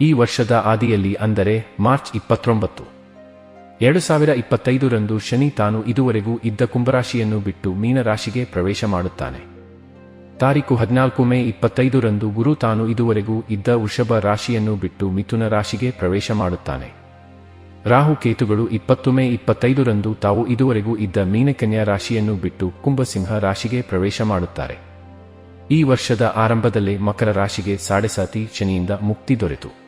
ಈ ವರ್ಷದ ಆದಿಯಲ್ಲಿ ಅಂದರೆ ಮಾರ್ಚ್ ಇಪ್ಪತ್ತೊಂಬತ್ತು. ಎರಡು ಸಾವಿರ ಇಪ್ಪತ್ತೈದರಂದು ಶನಿ ತಾನು ಇದುವರೆಗೂ ಇದ್ದ ಕುಂಭರಾಶಿಯನ್ನು ಬಿಟ್ಟು ಮೀನರಾಶಿಗೆ ಪ್ರವೇಶ ಮಾಡುತ್ತಾನೆ. ತಾರೀಕು ಹದಿನಾಲ್ಕು ಮೇ ಇಪ್ಪತ್ತೈದರಂದು ಗುರು ತಾನು ಇದುವರೆಗೂ ಇದ್ದ ವೃಷಭ ರಾಶಿಯನ್ನು ಬಿಟ್ಟು ಮಿಥುನ ರಾಶಿಗೆ ಪ್ರವೇಶ ಮಾಡುತ್ತಾನೆ. ರಾಹು ಕೇತುಗಳು ಇಪ್ಪತ್ತು ಮೇ ಇಪ್ಪತ್ತೈದರಂದು ತಾವು ಇದುವರೆಗೂ ಇದ್ದ ಮೀನಕನ್ಯಾ ರಾಶಿಯನ್ನು ಬಿಟ್ಟು ಕುಂಭಸಿಂಹ ರಾಶಿಗೆ ಪ್ರವೇಶ ಮಾಡುತ್ತಾರೆ. ಈ ವರ್ಷದ ಆರಂಭದಲ್ಲೇ ಮಕರ ರಾಶಿಗೆ ಸಾಡೆಸಾತಿ ಶನಿಯಿಂದ ಮುಕ್ತಿ ದೊರೆತು.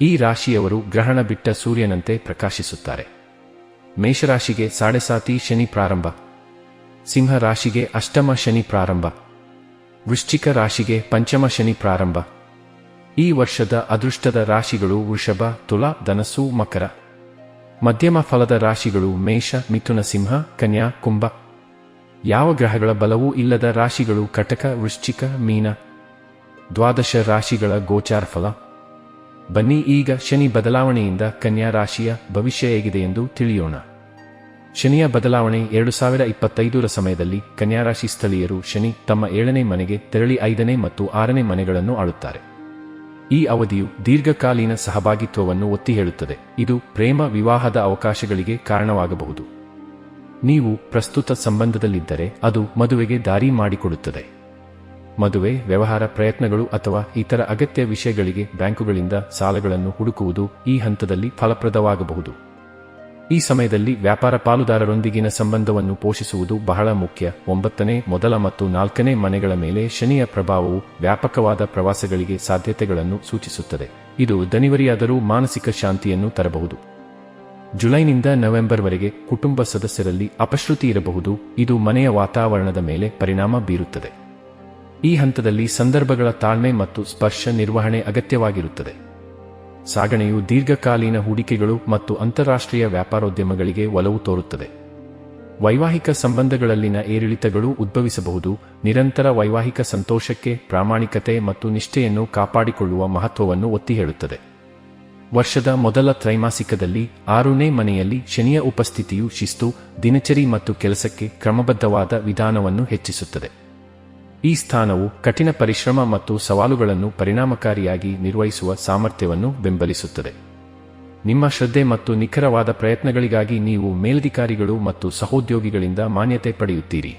ಈ ರಾಶಿಯವರು ಗ್ರಹಣ ಬಿಟ್ಟ ಸೂರ್ಯನಂತೆ ಪ್ರಕಾಶಿಸುತ್ತಾರೆ. ಮೇಷರಾಶಿಗೆ ಸಾಡೆಸಾತಿ ಶನಿ ಪ್ರಾರಂಭ. ಸಿಂಹ ರಾಶಿಗೆ ಅಷ್ಟಮ ಶನಿ ಪ್ರಾರಂಭ. ವೃಶ್ಚಿಕ ರಾಶಿಗೆ ಪಂಚಮ ಶನಿ ಪ್ರಾರಂಭ. ಈ ವರ್ಷದ ಅದೃಷ್ಟದ ರಾಶಿಗಳು ವೃಷಭ, ತುಲಾ, ಧನಸ್ಸು, ಮಕರ. ಮಧ್ಯಮ ಫಲದ ರಾಶಿಗಳು ಮೇಷ, ಮಿಥುನ ಸಿಂಹ, ಕನ್ಯಾ, ಕುಂಭ. ಯಾವ ಗ್ರಹಗಳ ಬಲವೂ ಇಲ್ಲದ ರಾಶಿಗಳು ಕಟಕ, ವೃಶ್ಚಿಕ, ಮೀನ. ದ್ವಾದಶ ರಾಶಿಗಳ ಗೋಚಾರ ಫಲ ಬನ್ನಿ ಈಗ ಶನಿ ಬದಲಾವಣೆಯಿಂದ ಕನ್ಯಾ ರಾಶಿಯ ಭವಿಷ್ಯ ಹೇಗಿದೆ ಎಂದು ತಿಳಿಯೋಣ. ಶನಿಯ ಬದಲಾವಣೆ ಎರಡು ಸಾವಿರ ಇಪ್ಪತ್ತೈದರ ಸಮಯದಲ್ಲಿ ಕನ್ಯಾರಾಶಿ ಸ್ಥಳೀಯರು ಶನಿ ತಮ್ಮ ಏಳನೇ ಮನೆಗೆ ತೆರಳಿ ಐದನೇ ಮತ್ತು ಆರನೇ ಮನೆಗಳನ್ನು ಆಳುತ್ತಾರೆ. ಈ ಅವಧಿಯು ದೀರ್ಘಕಾಲೀನ ಸಹಭಾಗಿತ್ವವನ್ನು ಒತ್ತಿ ಹೇಳುತ್ತದೆ. ಇದು ಪ್ರೇಮ ವಿವಾಹದ ಅವಕಾಶಗಳಿಗೆ ಕಾರಣವಾಗಬಹುದು. ನೀವು ಪ್ರಸ್ತುತ ಸಂಬಂಧದಲ್ಲಿದ್ದರೆ ಅದು ಮದುವೆಗೆ ದಾರಿ ಮಾಡಿಕೊಡುತ್ತದೆ. ಮದುವೆ, ವ್ಯವಹಾರ ಪ್ರಯತ್ನಗಳು ಅಥವಾ ಇತರ ಅಗತ್ಯ ವಿಷಯಗಳಿಗೆ ಬ್ಯಾಂಕುಗಳಿಂದ ಸಾಲಗಳನ್ನು ಹುಡುಕುವುದು ಈ ಹಂತದಲ್ಲಿ ಫಲಪ್ರದವಾಗಬಹುದು. ಈ ಸಮಯದಲ್ಲಿ ವ್ಯಾಪಾರ ಪಾಲುದಾರರೊಂದಿಗಿನ ಸಂಬಂಧವನ್ನು ಪೋಷಿಸುವುದು ಬಹಳ ಮುಖ್ಯ. ಒಂಬತ್ತನೇ, ಮೊದಲ ಮತ್ತು ನಾಲ್ಕನೇ ಮನೆಗಳ ಮೇಲೆ ಶನಿಯ ಪ್ರಭಾವವು ವ್ಯಾಪಕವಾದ ಪ್ರವಾಸಗಳಿಗೆ ಸಾಧ್ಯತೆಗಳನ್ನು ಸೂಚಿಸುತ್ತದೆ. ಇದು ದನಿವರಿಯಾದರೂ ಮಾನಸಿಕ ಶಾಂತಿಯನ್ನು ತರಬಹುದು. ಜುಲೈನಿಂದ ನವೆಂಬರ್ವರೆಗೆ ಕುಟುಂಬ ಸದಸ್ಯರಲ್ಲಿ ಅಪಶ್ರುತಿ ಇರಬಹುದು. ಇದು ಮನೆಯ ವಾತಾವರಣದ ಮೇಲೆ ಪರಿಣಾಮ ಬೀರುತ್ತದೆ. ಈ ಹಂತದಲ್ಲಿ ಸಂದರ್ಭಗಳ ತಾಳ್ಮೆ ಮತ್ತು ಸ್ಪರ್ಶ ನಿರ್ವಹಣೆ ಅಗತ್ಯವಾಗಿರುತ್ತದೆ. ಸಾಗಣೆಯು ದೀರ್ಘಕಾಲೀನ ಹೂಡಿಕೆಗಳು ಮತ್ತು ಅಂತಾರಾಷ್ಟ್ರೀಯ ವ್ಯಾಪಾರೋದ್ಯಮಗಳಿಗೆ ಒಲವು ತೋರುತ್ತದೆ. ವೈವಾಹಿಕ ಸಂಬಂಧಗಳಲ್ಲಿನ ಏರಿಳಿತಗಳು ಉದ್ಭವಿಸಬಹುದು. ನಿರಂತರ ವೈವಾಹಿಕ ಸಂತೋಷಕ್ಕೆ ಪ್ರಾಮಾಣಿಕತೆ ಮತ್ತು ನಿಷ್ಠೆಯನ್ನು ಕಾಪಾಡಿಕೊಳ್ಳುವ ಮಹತ್ವವನ್ನು ಒತ್ತಿ ಹೇಳುತ್ತದೆ. ವರ್ಷದ ಮೊದಲ ತ್ರೈಮಾಸಿಕದಲ್ಲಿ ಆರನೇ ಮನೆಯಲ್ಲಿ ಶನಿಯ ಉಪಸ್ಥಿತಿಯು ಶಿಸ್ತು, ದಿನಚರಿ ಮತ್ತು ಕೆಲಸಕ್ಕೆ ಕ್ರಮಬದ್ಧವಾದ ವಿಧಾನವನ್ನು ಹೆಚ್ಚಿಸುತ್ತದೆ. ಈ ಸ್ಥಾನವು ಕಠಿಣ ಪರಿಶ್ರಮ ಮತ್ತು ಸವಾಲುಗಳನ್ನು ಪರಿಣಾಮಕಾರಿಯಾಗಿ ನಿರ್ವಹಿಸುವ ಸಾಮರ್ಥ್ಯವನ್ನು ಬೆಂಬಲಿಸುತ್ತದೆ. ನಿಮ್ಮ ಶ್ರದ್ಧೆ ಮತ್ತು ನಿಖರವಾದ ಪ್ರಯತ್ನಗಳಿಗಾಗಿ ನೀವು ಮೇಲಧಿಕಾರಿಗಳು ಮತ್ತು ಸಹೋದ್ಯೋಗಿಗಳಿಂದ ಮಾನ್ಯತೆ ಪಡೆಯುತ್ತೀರಿ.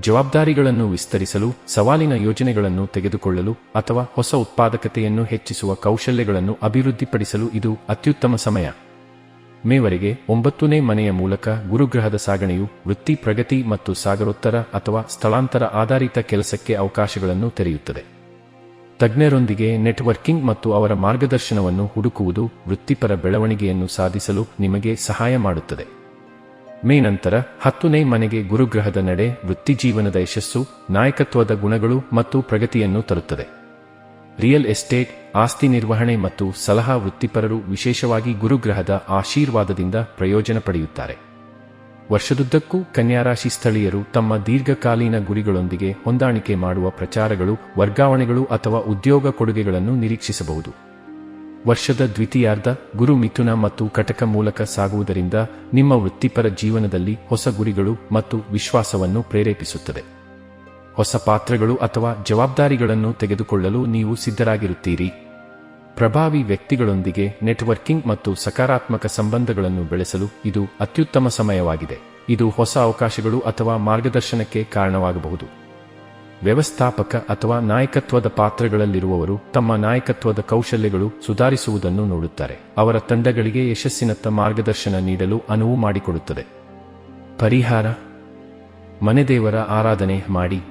ಜವಾಬ್ದಾರಿಗಳನ್ನು ವಿಸ್ತರಿಸಲು, ಸವಾಲಿನ ಯೋಜನೆಗಳನ್ನು ತೆಗೆದುಕೊಳ್ಳಲು ಅಥವಾ ಹೊಸ ಉತ್ಪಾದಕತೆಯನ್ನು ಹೆಚ್ಚಿಸುವ ಕೌಶಲ್ಯಗಳನ್ನು ಅಭಿವೃದ್ಧಿಪಡಿಸಲು ಇದು ಅತ್ಯುತ್ತಮ ಸಮಯ. ಮೇವರೆಗೆ ಒಂಬತ್ತನೇ ಮನೆಯ ಮೂಲಕ ಗುರುಗ್ರಹದ ಸಾಗಣೆಯು ವೃತ್ತಿ ಪ್ರಗತಿ ಮತ್ತು ಸಾಗರೋತ್ತರ ಅಥವಾ ಸ್ಥಳಾಂತರ ಆಧಾರಿತ ಕೆಲಸಕ್ಕೆ ಅವಕಾಶಗಳನ್ನು ತೆರೆಯುತ್ತದೆ. ತಜ್ಞರೊಂದಿಗೆ ನೆಟ್ವರ್ಕಿಂಗ್ ಮತ್ತು ಅವರ ಮಾರ್ಗದರ್ಶನವನ್ನು ಹುಡುಕುವುದು ವೃತ್ತಿಪರ ಬೆಳವಣಿಗೆಯನ್ನು ಸಾಧಿಸಲು ನಿಮಗೆ ಸಹಾಯ ಮಾಡುತ್ತದೆ. ಮೇ ನಂತರ ಹತ್ತನೇ ಮನೆಗೆ ಗುರುಗ್ರಹದ ನಡೆ ವೃತ್ತಿಜೀವನದ ಯಶಸ್ಸು, ನಾಯಕತ್ವದ ಗುಣಗಳು ಮತ್ತು ಪ್ರಗತಿಯನ್ನು ತರುತ್ತದೆ. ರಿಯಲ್ ಎಸ್ಟೇಟ್, ಆಸ್ತಿ ನಿರ್ವಹಣೆ ಮತ್ತು ಸಲಹಾ ವೃತ್ತಿಪರರು ವಿಶೇಷವಾಗಿ ಗುರುಗ್ರಹದ ಆಶೀರ್ವಾದದಿಂದ ಪ್ರಯೋಜನ ಪಡೆಯುತ್ತಾರೆ. ವರ್ಷದುದ್ದಕ್ಕೂ ಕನ್ಯಾರಾಶಿ ಸ್ಥಳೀಯರು ತಮ್ಮ ದೀರ್ಘಕಾಲೀನ ಗುರಿಗಳೊಂದಿಗೆ ಹೊಂದಾಣಿಕೆ ಮಾಡುವ ಪ್ರಚಾರಗಳು, ವರ್ಗಾವಣೆಗಳು ಅಥವಾ ಉದ್ಯೋಗ ಕೊಡುಗೆಗಳನ್ನು ನಿರೀಕ್ಷಿಸಬಹುದು. ವರ್ಷದ ದ್ವಿತೀಯಾರ್ಧ ಗುರು ಮಿಥುನ ಮತ್ತು ಕಟಕ ಮೂಲಕ ಸಾಗುವುದರಿಂದ ನಿಮ್ಮ ವೃತ್ತಿಪರ ಜೀವನದಲ್ಲಿ ಹೊಸ ಗುರಿಗಳು ಮತ್ತು ವಿಶ್ವಾಸವನ್ನು ಪ್ರೇರೇಪಿಸುತ್ತದೆ. ಹೊಸ ಪಾತ್ರಗಳು ಅಥವಾ ಜವಾಬ್ದಾರಿಗಳನ್ನು ತೆಗೆದುಕೊಳ್ಳಲು ನೀವು ಸಿದ್ಧರಾಗಿರುತ್ತೀರಿ. ಪ್ರಭಾವಿ ವ್ಯಕ್ತಿಗಳೊಂದಿಗೆ ನೆಟ್ವರ್ಕಿಂಗ್ ಮತ್ತು ಸಕಾರಾತ್ಮಕ ಸಂಬಂಧಗಳನ್ನು ಬೆಳೆಸಲು ಇದು ಅತ್ಯುತ್ತಮ ಸಮಯವಾಗಿದೆ. ಇದು ಹೊಸ ಅವಕಾಶಗಳು ಅಥವಾ ಮಾರ್ಗದರ್ಶನಕ್ಕೆ ಕಾರಣವಾಗಬಹುದು. ವ್ಯವಸ್ಥಾಪಕ ಅಥವಾ ನಾಯಕತ್ವದ ಪಾತ್ರಗಳಲ್ಲಿರುವವರು ತಮ್ಮ ನಾಯಕತ್ವದ ಕೌಶಲ್ಯಗಳು ಸುಧಾರಿಸುವುದನ್ನು ನೋಡುತ್ತಾರೆ. ಅವರ ತಂಡಗಳಿಗೆ ಯಶಸ್ಸಿನತ್ತ ಮಾರ್ಗದರ್ಶನ ನೀಡಲು ಅನುವು ಮಾಡಿಕೊಡುತ್ತದೆ. ಪರಿಹಾರ. ಮನೆದೇವರ ಆರಾಧನೆ ಮಾಡಿ.